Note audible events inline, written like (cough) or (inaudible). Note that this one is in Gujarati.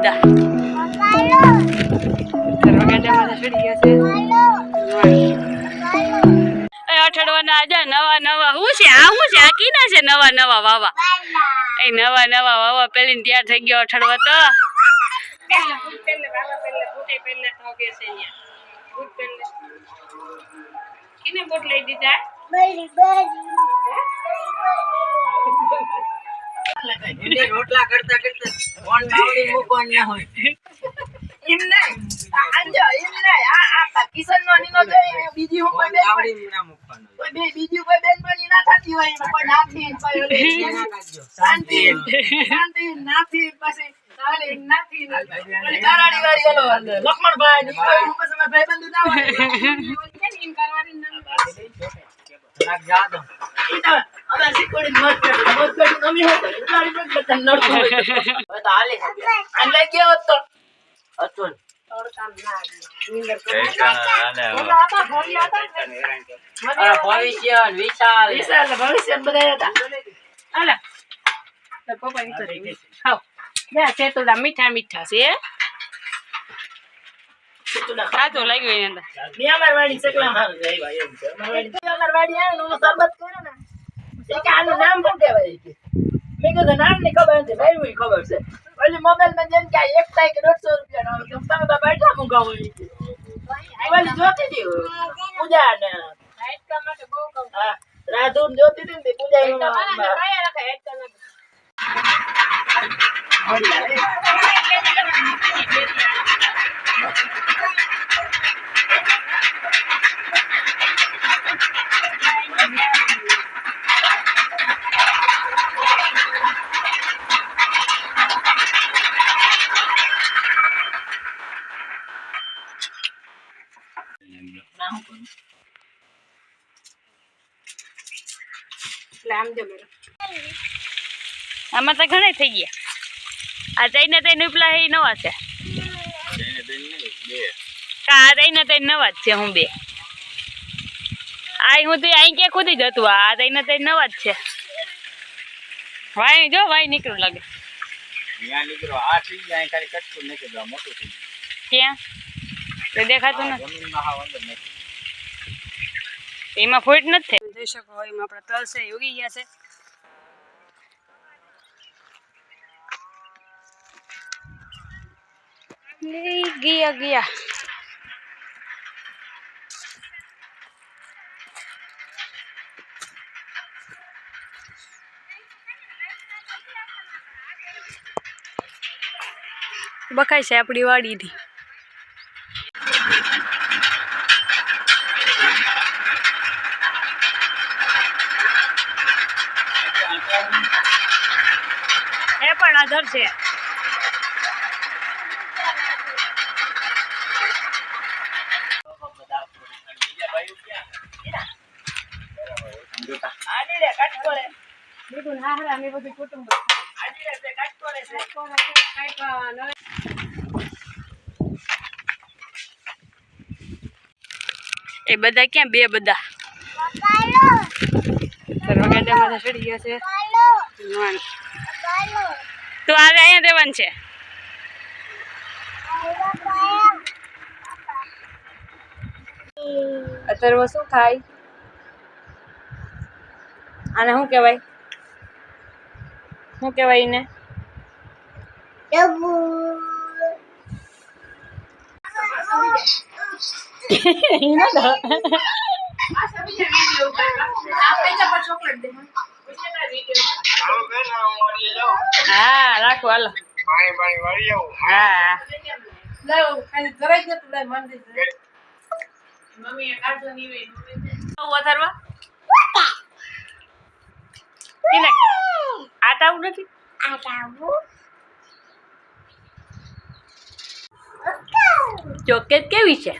બધા. આજે નવા નવા શું છે? આ શું છે? આ કીના છે નવા નવા વાવા? એ નવા નવા વાવા પેલી તૈયાર થઈ ગયો અઠડવા તો. કિને બોટ લઈ દીધા? (laughs) એને રોટલા કરતા કરતા ફોન નાવડી મૂકવાનું ના હોય એમ નહીં. આંજો, એમ નહીં. આ આ કિશનનો નીનો જોઈ, બીજી હું કોઈ બેન નાવડી ના મૂકવાનું કોઈ બે- બીજી કોઈ બેનપણી ના થતી હોય એમાં કોઈ નાથી, કોઈ. શાંતિ, શાંતિ, નાથી, પછી ઓલી નાથી, ઓલી વાળી ઓલો લક્ષ્મણભાઈ ને કોઈ હું પછી મારા ભાઈબંધુ ના હોય. (laughs) એમ કરવાની ના. નાખ જા દો. ઈ તો અમે શીખવાડીને મોજ કરી. મોજ કરીને અમે શું કરીએ? ઉતારી નડતું હોય. હવે તો હાલે છે. આને લઈ ગયો તો અતુલ. ભવિષ્ય વિશાલ વિશાલ ભવિષ્ય બધા હતા હાલા પપ્પા ની કરી ખાઓ બે સેતુડા મીઠા મીઠા છે આ લાગ્યો એની અંદર મેં અમારી વાડી ચકલામાં અમારી વાડી અમારી વાડી આવે ને હું સરબત કરે ને કે આનું નામ શું કહેવાય કે? મેં કીધું નામની ખબર નથી ભાઈ ખબર છે. ઓલી મોબાઈલમાં જેમ કે એક કે દોઢસો રૂપિયા નો તમે મુકાવો ઓલી જોતી હતી પૂજા ને રાધુ જોતી હતી ને પૂજા આમાં તો ઘણા થઈ ગયા. આ જઈને તઈને ઉપલા એ નવા છે. કા આ જઈને તઈને નવા જ છે હું બે. આ હું તો અહીં ક્યાં ખુદી જ હતું આ જઈને તઈને નવા જ છે. વાય જો વાય નીકળું લાગે. ત્યાં નીકળો આ થઈ જાય ખાલી કટકું નથી દો મોટું થઈ ક્યાં? તો દેખાતું નથી. એમાં ફૂટ નથી જોઈ શકો એમાં આપણા તલ છે ઉગી ગયા છે. લઈ ગયા ગયા. બકાય છે આપણી વાડીથી. એ પણ છે. આડી રે કાટકો રે બીજું ના હરા અમે બધું. કુટુંબ આડી રે તે કાટકો રે છે. એ બધા ક્યાં બે બધા ચડી ગયા છે. તો આજે અહીંયા રહેવાનું છે. અત્યારે શું ખાય આને શું કહેવાય? શું કહેવાય એને? હા રાખો હાલો. વધારવા? કિને આટા આવું નથી? ચોકેટ કેવી છે?